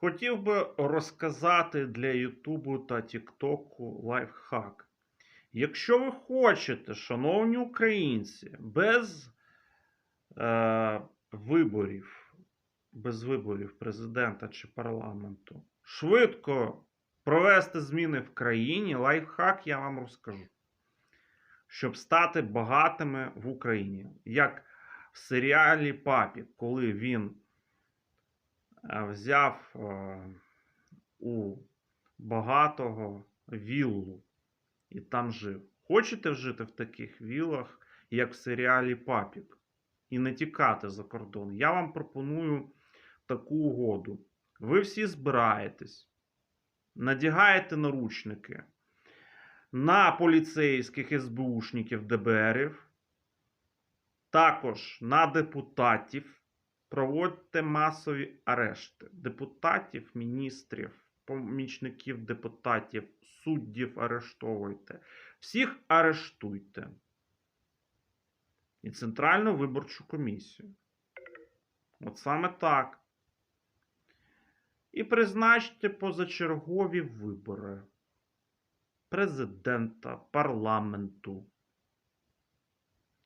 Хотів би розказати для Ютубу та Тіктоку лайфхак. Якщо ви хочете, шановні українці, без е, виборів, без виборів президента чи парламенту, швидко провести зміни в країні, лайфхак я вам розкажу. Щоб стати багатими в Україні. Як в серіалі Папі, коли він взяв е, у багатого віллу і там жив. Хочете жити в таких віллах, як в серіалі Папік, і не тікати за кордон? Я вам пропоную таку угоду. Ви всі збираєтесь, надягаєте наручники на поліцейських СБУшників ДБРів, також на депутатів. Проводьте масові арешти депутатів, міністрів, помічників депутатів, суддів арештовуйте. Всіх арештуйте. І Центральну виборчу комісію. От саме так. І призначте позачергові вибори президента, парламенту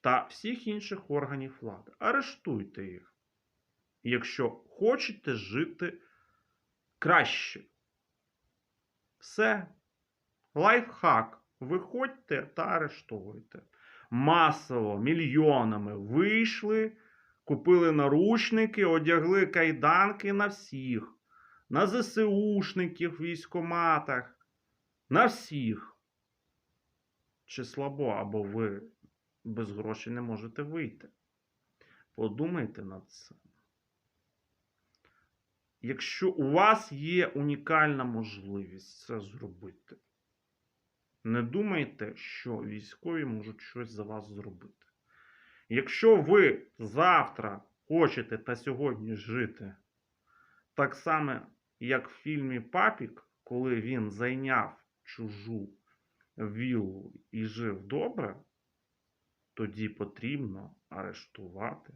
та всіх інших органів влади. Арештуйте їх якщо хочете жити краще. Все. Лайфхак. Виходьте та арештовуйте. Масово, мільйонами вийшли, купили наручники, одягли кайданки на всіх, на ЗСУшників в військоматах, на всіх. Чи слабо, або ви без грошей не можете вийти. Подумайте над цим. Якщо у вас є унікальна можливість це зробити, не думайте, що військові можуть щось за вас зробити. Якщо ви завтра хочете та сьогодні жити так само, як в фільмі Папік, коли він зайняв чужу віллу і жив добре, тоді потрібно арештувати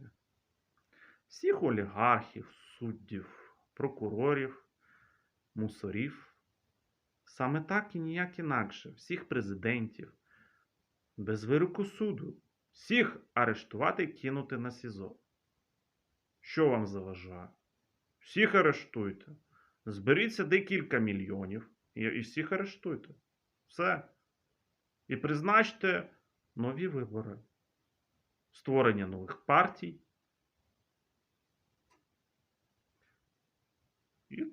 всіх олігархів, суддів прокурорів, мусорів. Саме так і ніяк інакше, всіх президентів, без вироку суду, всіх арештувати і кинути на СІЗО. Що вам заважає? Всіх арештуйте. Зберіться декілька мільйонів і і всіх арештуйте. Все. І призначте нові вибори, створення нових партій.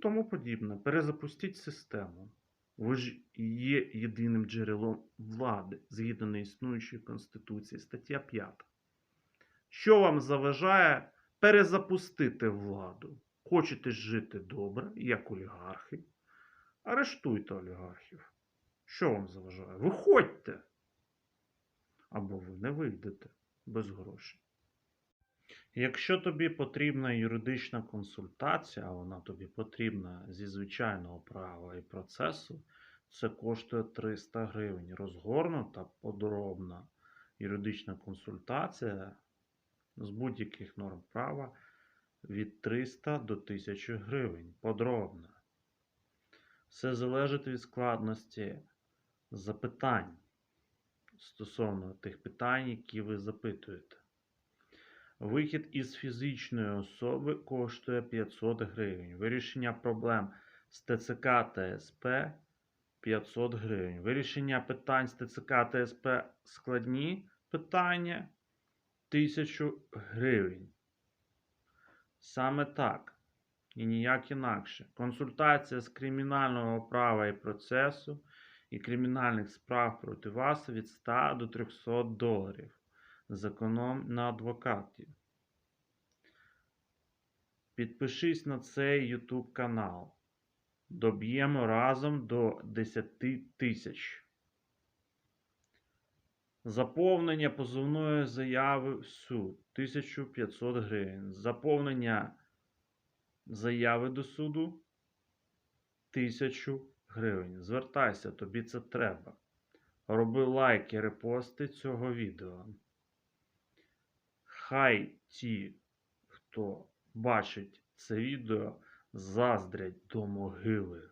Тому подібне. Перезапустіть систему. Ви ж є єдиним джерелом влади згідно неіснуючої Конституції, стаття 5. Що вам заважає перезапустити владу? Хочете жити добре, як олігархи? Арештуйте олігархів. Що вам заважає? Виходьте! Або ви не вийдете без грошей. Якщо тобі потрібна юридична консультація, а вона тобі потрібна зі звичайного права і процесу, це коштує 300 гривень. Розгорнута подробна юридична консультація з будь-яких норм права від 300 до 1000 гривень. Подробна. Все залежить від складності запитань стосовно тих питань, які ви запитуєте. Вихід із фізичної особи коштує 500 гривень. Вирішення проблем з ТЦК та СП 500 гривень. Вирішення питань з ТЦК та СП складні питання 1000 гривень. Саме так. І ніяк інакше. Консультація з кримінального права і процесу і кримінальних справ проти вас від 100 до 300 доларів. Зеконом на адвокатів. Підпишись на цей YouTube канал. Доб'ємо разом до 10 тисяч. Заповнення позовної заяви в суд 1500 гривень. Заповнення заяви до суду 1000 гривень. Звертайся, тобі це треба. Роби лайки, репости цього відео. Хай ті, хто бачить це відео, заздрять до могили.